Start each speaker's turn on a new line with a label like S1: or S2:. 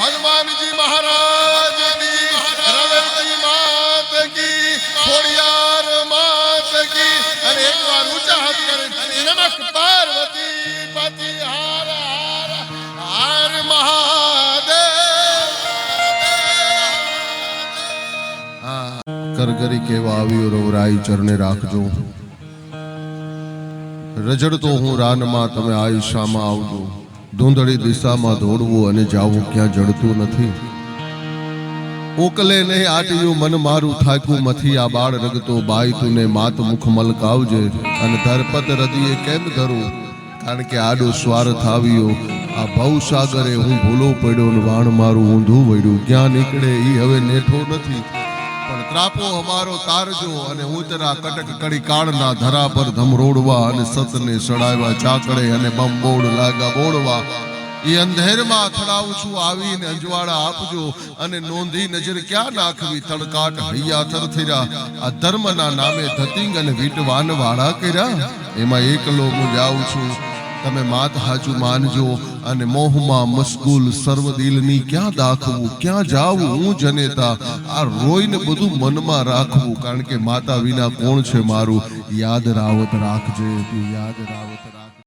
S1: હનુમાનજી મહારાજ કી રવેજી માત કી, ખોડિયાર માત કી, અને એકવાર ઊંચા હાથ કરે, નમક પાર્વતી પતિ હાર હાર હાર મહાદેવ. કરગરી કેવા આવ્યો રવરાઈ ચરણે રાખજો. રજડતો હું રાનમાં, તમે આયુષામાં આવજો. ધૂંધળી દિશામાં દોડવું અને જાવું ક્યાં જડતું નથી. ઓકલે નહીં આટ્યું, મન મારું થાક્યું મથી. આ બાળ રગતો બાઈ, તુને માત મુખ મલકાવજે અને ધરપત હૃદયે કેમ ધરું? કારણ કે આડો સ્વાર્થ આવ્યો આ ભવસાગરે હું ભૂલો પડ્યો ને વાણ મારું ઊંધું વળ્યું. ક્યાં નીકળે એ હવે નેઠો નથી. ત્રાપો અમારો તારજો અને ઉતરા કટક કડી કાળના ધરા પર ધમરોડવા અને સતને સડાવ્યા ચાકડે અને બમબોડ લાગા બોડવા એ અંધેરમાં અથડાવું છું, આવીને અંજવાળા આપજો અને નોંધી નજર ક્યાં નાખવી? તડકાટ હૈયા થરથીરા આ ધર્મના નામે ધતિંગ અને વીટવાન વાળા કર્યા. એમાં એકલો હું જાઉં છું. તમે માત હાજુ માનજો અને મોહમાં મશગુલ સર્વદિલની ક્યાં દાખવું, ક્યાં જાવું હું જનેતા? આ રોઈને બધું મનમાં રાખવું, કારણ કે માતા વિના કોણ છે મારું? યાદ રાવત રાખજે તું, યાદ રાવત રાખ